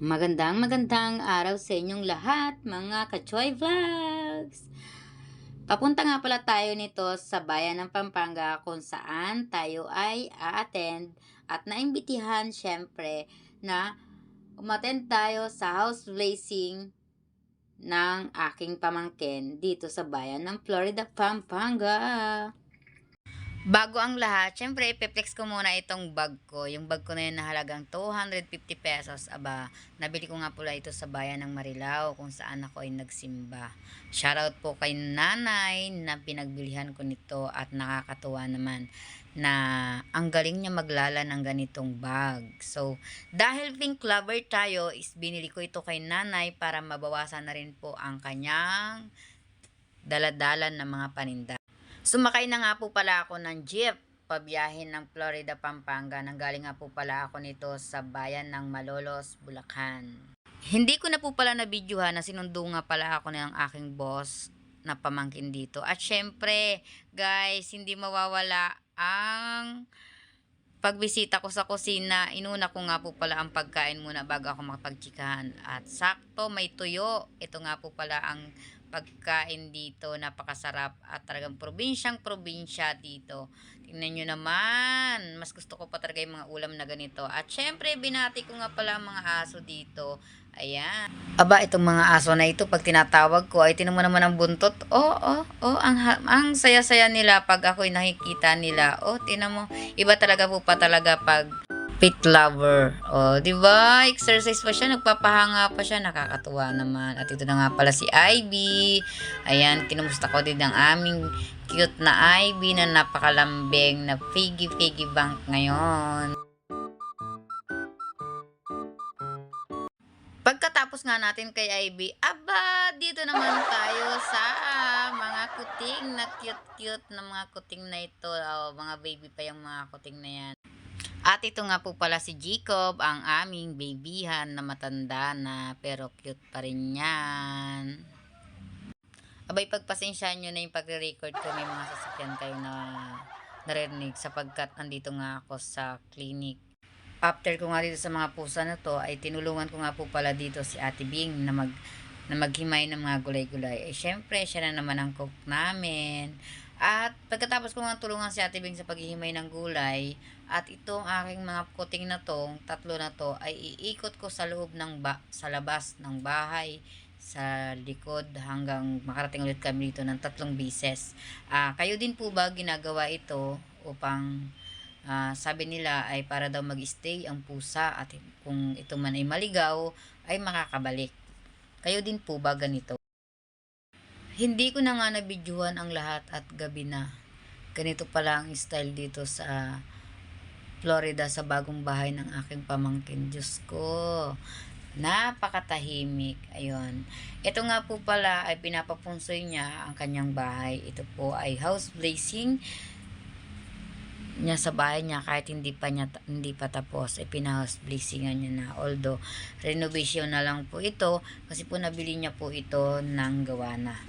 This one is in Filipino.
Magandang magandang araw sa inyong lahat, mga Kachoy Vlogs! Papunta nga pala tayo nito sa bayan ng Pampanga kung saan tayo ay a-attend at naimbitihan syempre na umattend tayo sa house blazing ng aking pamangkin dito sa bayan ng Florida, Pampanga. Bago ang lahat, syempre, ipiplex ko muna itong bag ko. Yung bag ko na yun na halagang 250 pesos. Aba, nabili ko nga pula ito sa bayan ng Marilao kung saan ako ay nagsimba. Shoutout po kay nanay na pinagbilihan ko nito at nakakatuwa naman na ang galing niya maglala ng ganitong bag. So, dahil pink lover tayo, is binili ko ito kay nanay para mabawasan na rin po ang kanyang daladalan ng mga paninda. Sumakay na nga po pala ako ng jeep pabiyahin ng Florida, Pampanga. Nanggaling nga po pala ako nito sa bayan ng Malolos, Bulacan. Hindi ko na po pala nabidyohan na sinundo nga pala ako ng aking boss na pamangkin dito. At syempre, guys, hindi mawawala ang pagbisita ko sa kusina. Inuna ko nga po pala ang pagkain muna bago ako makapagtsikahan. At sakto, may tuyo. Ito nga po pala ang pagkain dito. Napakasarap at talagang probinsyang probinsya dito. Tingnan nyo naman. Mas gusto ko pa talaga yung mga ulam na ganito. At syempre, binati ko nga pala ang mga aso dito. Ayan. Aba, itong mga aso na ito, pag tinatawag ko, ay tinan mo naman ang buntot. Oh, oh, oh, ang, ang saya-saya nila pag ako'y nakikita nila. Oh, tinan mo. Iba talaga po pa talaga pag pet lover. Oh, 'di ba? Exercise pa siya, nagpapahanga pa siya, nakakatuwa naman. At ito na nga pala si Ivy. Ayan, kinumusta ko din ang aming cute na Ivy na napakalambing na figgy bank ngayon. Pagkatapos nga natin kay Ivy, aba, dito naman tayo sa mga kuting na cute-cute na mga kuting na ito. Oh, mga baby pa yung mga kuting na yan. At ito nga po pala si Jacob, ang aming babyhan na matanda na pero cute pa rin yan. Abay, pagpasensyahan nyo na yung pagre-record ko, may mga sasakyan kayo na narinig sapagkat andito nga ako sa clinic. After ko nga dito sa mga pusa na to, ay tinulungan ko nga po pala dito si Ate Bing na mag na maghimay ng mga gulay-gulay. Eh, syempre, siya na naman ang cook namin. At pagkatapos ko nga tulungan si Ate Bing sa paghihimay ng gulay, at itong aking mga kuting na to, tatlo na to, ay iikot ko sa loob ng ba, sa labas ng bahay, sa likod hanggang makarating ulit kami dito ng tatlong bises. Ah, kayo din po ba ginagawa ito upang ah, sabi nila ay para daw mag-stay ang pusa at kung ito man ay maligaw ay makakabalik. Kayo din po ba ganito? Hindi ko na nga nabidyuhan ang lahat at gabi na. Ganito pala ang style dito sa Florida sa bagong bahay ng aking pamangkin. Diyos ko, napakatahimik. Ayun. Ito nga po pala ay pinapapunsoy niya ang kanyang bahay. Ito po ay house blazing niya sa bahay niya kahit hindi pa niya hindi pa tapos ay pinahouse blazing niya na although renovation na lang po ito kasi po nabili niya po ito ng gawa na